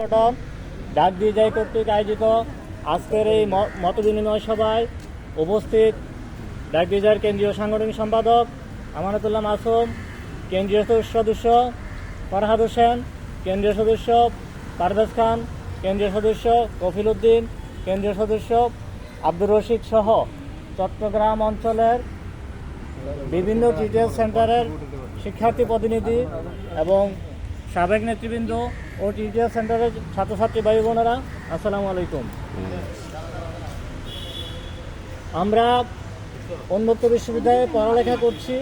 সংগঠন, ডাক যায় কর্তৃক আয়োজিত আজকের এই মত বিনিময় সভায় উপস্থিত ডাক দিয়ে কেন্দ্রীয় সাংগঠনিক সম্পাদক আমানতুল্লাহ মাসুম, কেন্দ্রীয় সদস্য ফরহাদ হোসেন, কেন্দ্রীয় সদস্য পারভেজ খান, কেন্দ্রীয় সদস্য কফিল উদ্দিন, কেন্দ্রীয় সদস্য আব্দুর রশিদ সহ চট্টগ্রাম অঞ্চলের বিভিন্ন টিচার সেন্টারের শিক্ষার্থী প্রতিনিধি এবং সাবেক নেতৃবৃন্দ ও টিচার সেন্টারের ছাত্রছাত্রী ভাই বোনেরা, আসসালামু আলাইকুম। আমরা উন্মুক্ত বিশ্ববিদ্যালয়ে পড়ালেখা করছি।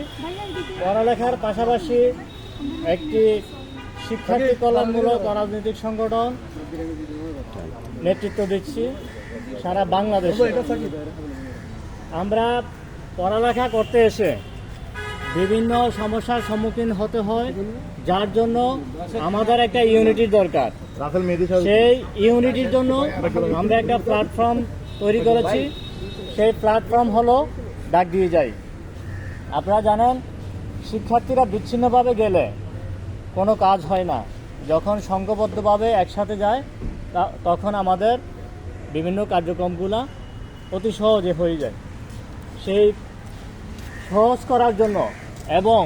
পড়ালেখার পাশাপাশি একটি শিক্ষার্থী কল্যাণমূলক রাজনৈতিক সংগঠন নেতৃত্ব দিচ্ছি সারা বাংলাদেশে। আমরা পড়ালেখা করতে এসে বিভিন্ন সমস্যার সম্মুখীন হতে হয় যার জন্য আমাদের একটা ইউনিটির দরকার। সেই ইউনিটির জন্য আমরা একটা প্ল্যাটফর্ম তৈরি করেছি। সেই প্ল্যাটফর্ম হলো ডাক দিয়ে যাই। আপনারা জানেন শিক্ষার্থীরা বিচ্ছিন্নভাবে গেলে কোনো কাজ হয় না। যখন সংঘবদ্ধভাবে একসাথে যায় তখন আমাদের বিভিন্ন কার্যক্রমগুলো অতি সহজে হয়ে যায়। সেই সহজ করার জন্য এবং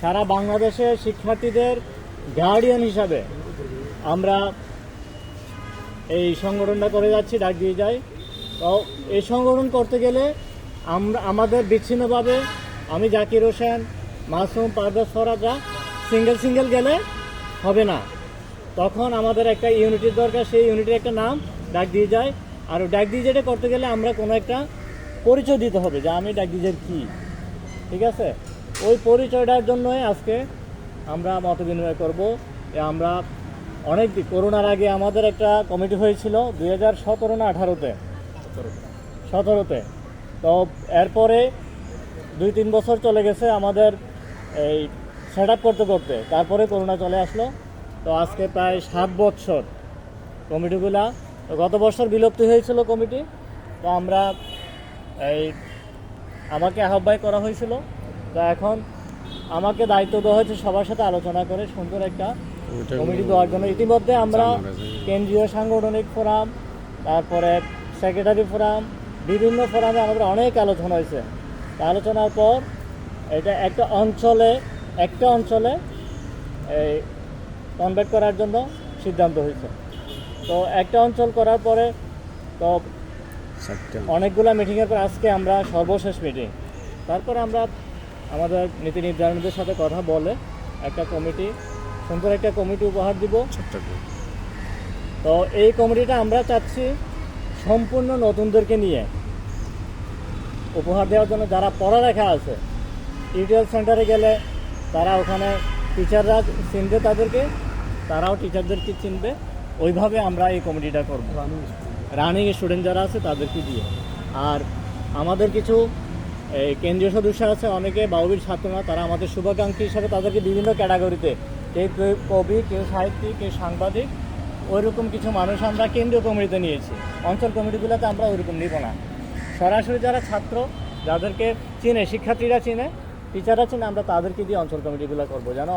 সারা বাংলাদেশের শিক্ষার্থীদের গার্ডিয়ান হিসাবে আমরা এই সংগঠনটা করে যাচ্ছি, ডাক দিয়ে যাই। তো এই সংগঠন করতে গেলে আমরা, আমাদের বিচ্ছিন্নভাবে আমি জাকির হোসেন, মাসুম, পারভেজ ফরাজরা সিঙ্গেল সিঙ্গেল গেলে হবে না। তখন আমাদের একটা ইউনিটির দরকার, সেই ইউনিটির একটা নাম ডাক দিয়ে যায়। আর ডাক দিয়ে যেটা করতে গেলে আমরা কোনো একটা পরিচয় দিতে হবে যে আমি ডাক দিয়ে কী। ঠিক আছে? ওই পরিচয়টার জন্যই আজকে আমরা মত বিনিময় করব আমরা অনেক করোনার আগে আমাদের একটা কমিটি হয়েছিল দুই হাজার সতেরো না আঠারোতে? সতেরোতে। তো এরপরে দুই তিন বছর চলে গেছে আমাদের এই সেট করতে করতে। তারপরে করোনা চলে আসলো। তো আজকে প্রায় সাত বছর কমিটিগুলা। গত বছর বিলুপ্তি হয়েছিল কমিটি। তো আমরা এই আমাকে আহ্বায় করা হয়েছিল। তো এখন আমাকে দায়িত্ব দেওয়া হয়েছে সবার সাথে আলোচনা করে সুন্দর একটা কমিটি দেওয়ার জন্য। ইতিমধ্যে আমরা কেন্দ্রীয় সাংগঠনিক ফোরাম তারপরে সেক্রেটারি ফোরাম বিভিন্ন ফোরামে আমাদের অনেক আলোচনা হয়েছে। আলোচনার পর এটা একটা অঞ্চলে একটা অঞ্চলে এই কনভার্ট করার জন্য সিদ্ধান্ত হয়েছে। তো একটা অঞ্চল করার পরে তো অনেকগুলো মিটিংয়ের পর আজকে আমরা সর্বশেষ মিটিং তারপরে আমরা আমাদের নীতি নির্ধারণীদের সাথে কথা বলে একটা কমিটি সুন্দর একটা কমিটি উপহার দিব। তো এই কমিটিটা আমরা চাচ্ছি সম্পূর্ণ নতুনদেরকে নিয়ে উপহার দেওয়ার জন্য যারা পড়ালেখা আছে টিউটোরিয়াল সেন্টারে গেলে তারা ওখানে টিচাররা চিনবে তাদেরকে তারাও টিচারদেরকে চিনবে। ওইভাবে আমরা এই কমিটিটা করব। রানিং স্টুডেন্ট যারা আছে তাদেরকে দিয়ে। আর আমাদের কিছু কেন্দ্রীয় সদস্য আছে, অনেকে বাউবির ছাত্র না, তারা আমাদের শুভাকাঙ্ক্ষী হিসাবে তাদেরকে বিভিন্ন ক্যাটাগরিতে, কেউ কেউ কবি, কেউ সাহিত্যিক, কেউ সাংবাদিক, ওইরকম কিছু মানুষ আমরা কেন্দ্রীয় কমিটিতে নিয়েছি। অঞ্চল কমিটিগুলোতে আমরা ওইরকম নিব না। সরাসরি যারা ছাত্র, যাদেরকে চিনে, শিক্ষার্থীরা চিনে, টিচাররা চিনে, আমরা তাদেরকে দিয়ে অঞ্চল কমিটিগুলো করব। যেন